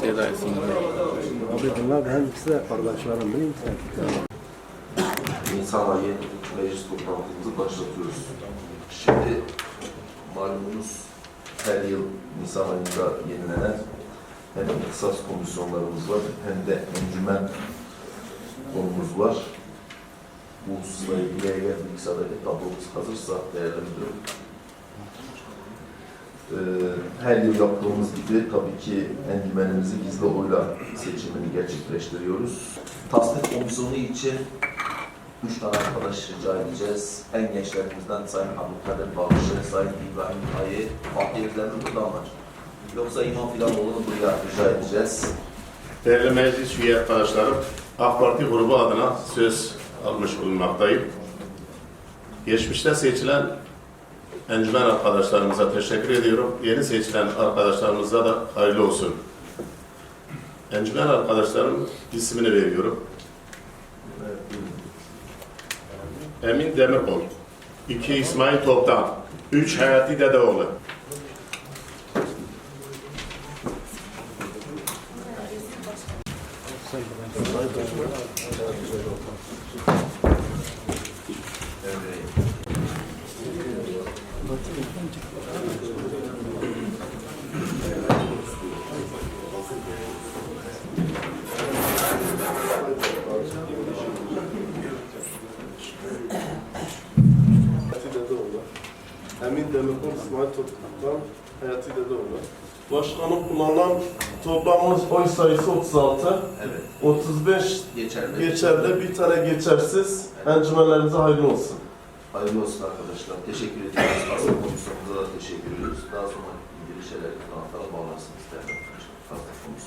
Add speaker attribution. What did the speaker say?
Speaker 1: Seda Esin.
Speaker 2: Abi bunlar hem ikisi de kardeşlerim değil mi?
Speaker 3: Nisan ayı meclis toplantımızı başlatıyoruz. Şimdi malumunuz her yıl Nisan ayında yenilenen hem kısas komisyonlarımız var hem de encümen konumuz var. Bu hususla ilgili eğer bilgisayardaki tablomuz hazırsa değerli müdürüm. Ee, her yıl yaptığımız gibi tabii ki encümenimizi gizli oyla seçimini gerçekleştiriyoruz. Tasnif komisyonu için Üç tane arkadaş rica edeceğiz. En gençlerimizden Sayın Abdülkadir Bağlışı, Sayın İbrahim Ayı, Fatih Evler'de burada var. Yoksa İmam Filamoğlu'nu buraya rica edeceğiz.
Speaker 4: Değerli meclis üye arkadaşlarım, AK Parti grubu adına söz almış bulunmaktayım. Geçmişte seçilen encümen arkadaşlarımıza teşekkür ediyorum. Yeni seçilen arkadaşlarımıza da hayırlı olsun. Encümen arkadaşlarım ismini veriyorum. Emin Demirkol, 2 İsmail Toptan, 3 Hayati Dedeoğlu.
Speaker 5: Hayati Dedeoğlu. Emin Demirkol, İsmail Toprak'tan Hayati Dedeoğlu. Başkanım kullanılan toplamımız oy sayısı 36.
Speaker 3: Evet,
Speaker 5: 35
Speaker 3: geçerli.
Speaker 5: geçerli, bir tane geçersiz. Encümenlerinize hayırlı olsun.
Speaker 3: Hayırlı olsun arkadaşlar. Teşekkür ediyoruz. Asıl komisyonumuza da teşekkür ediyoruz. Daha sonra ilgili şeyler daha fazla bağlarsınız. Fazla komisyon.